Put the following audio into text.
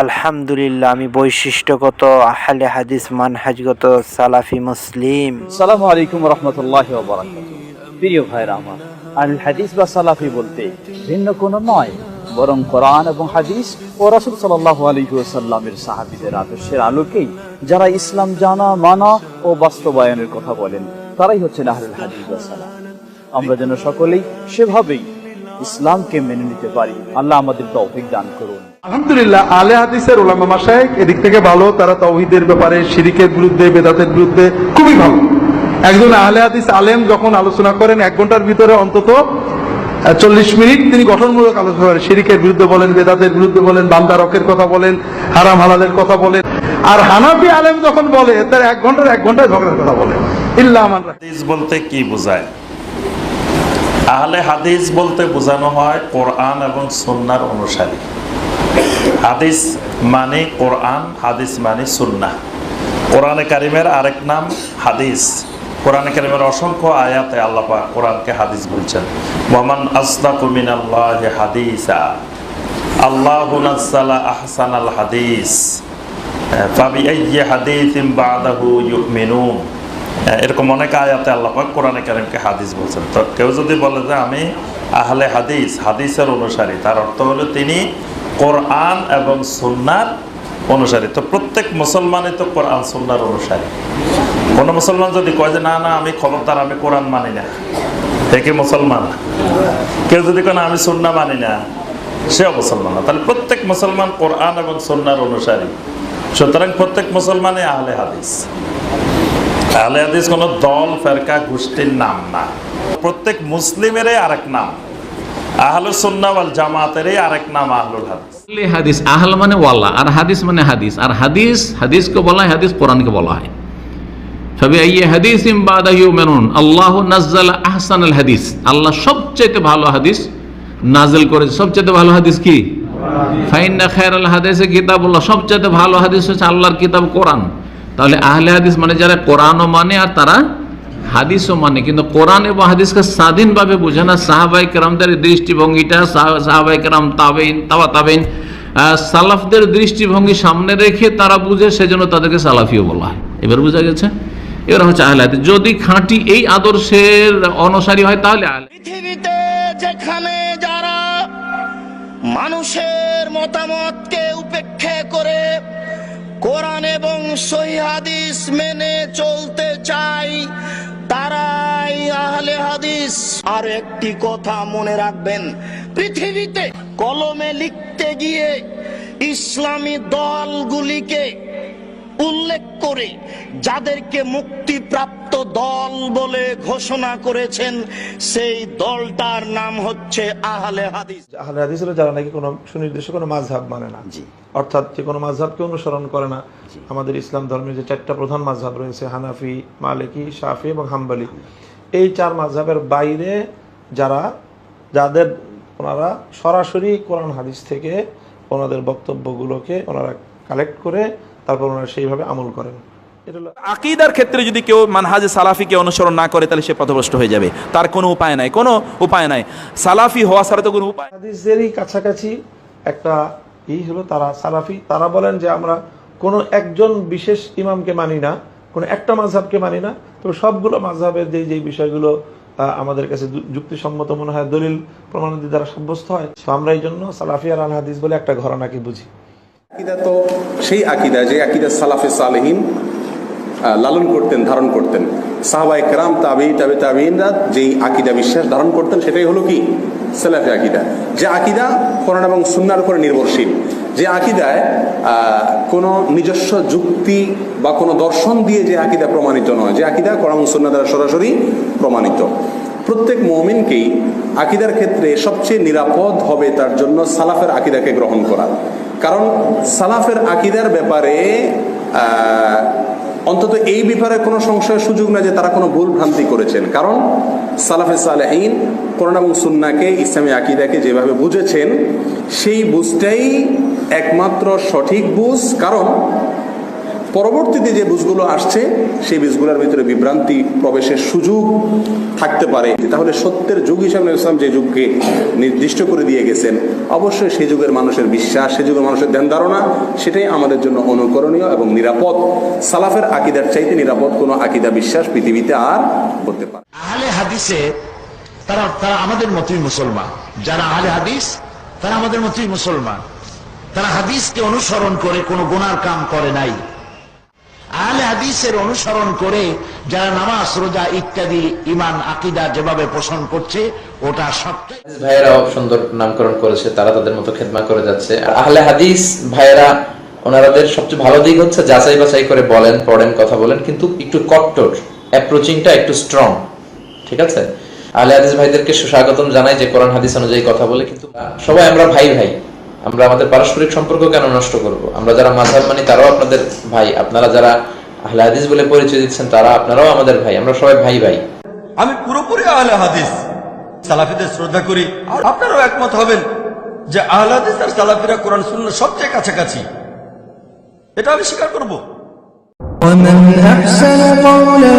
আলহামদুলিল্লাহ, আমি বৈশিষ্ট্যগত, আহলে হাদিস, মানহাজগত, সালাফি, মুসলিম। সালামু আলাইকুম রহমতুল্লাহ প্রিয় ভাইরা আমার আল হাদিস বা সালাফি বলতে ভিন্ন কোনো নয়, বরং কোরআন এবং হাদিস ও রাসুল সাল্লাহ আলহিউসাল্লামের সাহাবিদের আদর্শের আলোকেই যারা ইসলাম জানা, মানা ও বাস্তবায়নের কথা বলেন, তারাই হচ্ছেন আহলুল হাদিস বা সালাফ। আমরা যেন সকলেই সেভাবেই ইসলামকে মেনে নিতে পারি। আল্লাহ আমাদের তৌফিক দান করুন। আলহামদুলিল্লাহ আলে হাদিসের ওলামা মাসায়েক এদিক থেকে ভালো তারা তৌহিদের ব্যাপারে শিরিকের বিরুদ্ধে বেদাতের বিরুদ্ধে খুবই ভালো। একজন আহলে হাদিস আলেম যখন আলোচনা করেন এক ঘণ্টার ভিতরে অন্তত চল্লিশ মিনিট তিনি গঠনমূলক আলোচনা করেন। শিরিকের বিরুদ্ধে বলেন বেদাতের বিরুদ্ধে বলেন বান্দারকের কথা বলেন হারাম হালালের কথা বলেন। আর হানাফি আলেম যখন বলে তার এক ঘণ্টার এক ঘন্টায় ঝগড়ার কথা বলে। ইল্লা আমার হাদিস বলতে কি বোঝায়? আহলে হাদিস বলতে বোঝানো হয় কোরআন এবং সুন্নার অনুসারী। হাদিস মানে কোরআন, হাদিস মানে সুন্না কোরআনে কারিমের আরেক নাম হাদিস। কোরআনে কারিমের অসংখ্য আয়াতে আল্লাহ কোরআনকে হাদিস বলছেন। ওয়ামান আসদাকু মিনাল্লাহি হাদিসা। আল্লাহ নাযালা আহসানাল হাদিস। ফাবিআইয়ি হাদিসিন বাদাহু ইউমিনুন। এরকম অনেক আয়াতে আল্লাহ পাক কোরআনে কারিমকে হাদিস বলছেন। তো কেউ যদি বলে যে আমি আহলে হাদিস, হাদিসের অনুসারী, তার অর্থ হলো তিনি কোরআন এবং সুন্নার অনুসারী। তো প্রত্যেক মুসলমানই তো কোরআন, সুন্নার অনুসারী। কোন মুসলমান যদি কয় যে, না না, আমি খবরদার, আমি কোরআন মানি না। একে মুসলমান? কেউ যদি কেন আমি সুন্না মানি না, সেও মুসলমান না। তাহলে প্রত্যেক মুসলমান কোরআন এবং সুন্নার অনুসারী। সুতরাং প্রত্যেক মুসলমানই আহলে হাদিস। আহলে হাদিস কোনো দল, ফেরকা, গোষ্ঠীর নাম না। প্রত্যেক মুসলিমেরই আরেক নাম। আহলুস সুন্নাহ ওয়াল জামাতেরই আরেক নাম আহলুল হাদিস। হাদিস আহল মানে ওয়াল্লা আর হাদিস মানে হাদিস। আর হাদিস, হাদিসকে বলা হয়, হাদিস কোরআনকে বলা হয়। তবে এই হাদিস ইমবাদাহিউ মেনুন আল্লাহ নাজ্জাল আহসান আল হাদিস। আল্লাহ সবচেয়ে ভালো হাদিস নাজেল করেছে। সবচেয়ে ভালো হাদিস কি? ফাইন্না খায়র আল হাদিসে কিতাবুল্লাহ। সবচেয়ে ভালো হাদিস হচ্ছে আল্লাহর কিতাব কোরআন। তাহলে আহলে হাদিস মানে যারা কোরআনও মানে আর তারা হাদিসও মানে। কিন্তু কোরআন এবং হাদিসকে স্বাধীনভাবে বোঝে না। সাহাবাই কেরামদের দৃষ্টিভঙ্গিটা সাহা- সাহাবাই কেরাম তাবেইন, তাওয়া তাবেইন। সালাফদের দৃষ্টিভঙ্গি সামনে রেখে তারা বুঝে, সেজন্য তাদেরকে সালাফিও বলা হয়। এবার বোঝা গেছে? এবার হচ্ছে আহলে হাদিস। যদি খাঁটি এই আদর্শের অনুসারী হয়, তাহলে পৃথিবীতে যেখানে যারা মানুষের মতামতকে হাদিস মেনে চলতে চাই। তারাই আহলে হাদিস। আর একটি কথা মনে রাখবেন, পৃথিবীতে কলমে লিখতে গিয়ে ইসলামী দলগুলিকে উল্লেখ করে যাদেরকে মুক্তিপ্রাপ্ত দল বলে ঘোষণা করেছেন সেই দলটার নাম হচ্ছে আহলে হাদিস। আহলে হাদিস হলো যারা নাকি কোনো সুনির্দিষ্ট কোনো মাঝহাব মানে না। জি। অর্থাৎ যে কোনো মাঝহাবকে অনুসরণ করে না। আমাদের ইসলাম ধর্মের যে চারটা প্রধান মাঝহাব রয়েছে হানাফি মালিকি শাফি এবং হাম্বলি এই চার মাঝহাবের বাইরে যারা যাদের ওনারা সরাসরি কোরআন হাদিস থেকে ওনাদের বক্তব্যগুলোকে ওনারা কালেক্ট করে তারপর ওনারা সেইভাবে আমল করেন। আকিদার ক্ষেত্রে যদি কেউ মানহাজে সালাফিকে অনুসরণ না করে তাহলে সে পথভ্রষ্ট হয়ে যাবে। তার কোনো উপায় নাই কোনো উপায় নাই। সালাফি হওয়া ছাড়া তো কোনো উপায় হাদিসেরই কাছাকাছি একটা ই হলো তারা সালাফি তারা বলেন যে আমরা কোনো একজন বিশেষ ইমামকে মানি না কোনো একটা মাঝহাবকে মানি না তো সবগুলো মাঝহাবের যে যে বিষয়গুলো আমাদের কাছে যুক্তিসম্মত মনে হয় দলিল প্রমাণাদি দ্বারা সাব্যস্ত হয়। তো আমরা এই জন্য সালাফি আর আল হাদিস বলে একটা ঘরানাকে বুঝি। আকিদা তো সেই আকিদা, যে আকিদা সালাফে লালন করতেন, ধারণ করতেন। তাবি তাবে তাবিনরা যেই আকিদা বিশ্বাস ধারণ করতেন, সেটাই হলো কি? সালাফে আকিদা। যে আকিদা এবং সুন্নার উপরে নির্ভরশীল। যে আকিদায় কোনো নিজস্ব যুক্তি বা কোনো দর্শন দিয়ে যে আকিদা প্রমাণিত নয়। যে আকিদা কোরআন সুন্না দ্বারা সরাসরি প্রমাণিত। প্রত্যেক মমিনকেই আকিদার ক্ষেত্রে সবচেয়ে নিরাপদ হবে তার জন্য সালাফের আকিদাকে গ্রহণ করা। কারণ সালাফের আকিদার ব্যাপারে অন্তত এই ব্যাপারে কোনো সংশয়ের সুযোগ না যে তারা কোনো ভুল ভ্রান্তি করেছেন। কারণ সালাফে সালেহীন কোরআন এবং সুন্নাকে, ইসলামী আকিদাকে যেভাবে বুঝেছেন, সেই বুঝটাই একমাত্র সঠিক বুঝ। কারণ পরবর্তীতে যে বীজগুলো আসছে, সেই বীজগুলোর ভিতরে বিভ্রান্তি প্রবেশের সুযোগ থাকতে পারে। তাহলে সত্যের যুগ হিসাবে ইসলাম যে যুগকে নির্দিষ্ট করে দিয়ে গেছেন, অবশ্যই সেই যুগের মানুষের বিশ্বাস, সেই যুগের মানুষের ধ্যান ধারণা, সেটাই আমাদের জন্য অনুকরণীয় এবং নিরাপদ। সালাফের আকিদার চাইতে নিরাপদ কোনো আকিদা বিশ্বাস পৃথিবীতে আর হতে পারে আহলে হাদিসে তারা তারা আমাদের মতোই মুসলমান। যারা আহলে হাদিস, তারা আমাদের মতোই মুসলমান। তারা হাদিসকে অনুসরণ করে কোনো গুনার কাম করে নাই। আহলে হাদিসের অনুসরণ করে যারা নামাজ, রোজা ইত্যাদি ইমান আকিদা যেভাবে পোষণ করছে, ওটা সবটাই ভাইয়েরাও সুন্দর নামকরণ করেছে, তারা তাদের মতো খেদমা করে যাচ্ছে। আহলে হাদিস ভাইয়েরা, ওনারাদের সবচেয়ে ভালো দিক হচ্ছে যাচাই বাছাই করে বলেন, পড়েন, কথা বলেন, কিন্তু একটু কট্টর অ্যাপ্রোচিংটা একটু স্ট্রং ঠিক আছে? আহলে হাদিস ভাইদেরকে সুস্বাগতম জানাই যে কোরআন, হাদিস অনুযায়ী কথা বলে, কিন্তু সবাই আমরা ভাই ভাই আমরা আমাদের পারস্পরিক সম্পর্ক কেন নষ্ট করব আমরা যারা মাঝহাব মানি তারাও আপনাদের ভাই আপনারা যারা আহলে হাদিস বলে পরিচয় দিচ্ছেন তারা আপনারাও আমাদের ভাই আমরা সবাই ভাই ভাই আমি পুরোপুরি আহলে হাদিস সালাফিদের শ্রদ্ধা করি আর আপনারাও একমত হবেন যে আহলে হাদিস আর সালাফিরা কোরআন শূন্য সবচেয়ে কাছাকাছি এটা আমি স্বীকার করব ومن أحسن قولا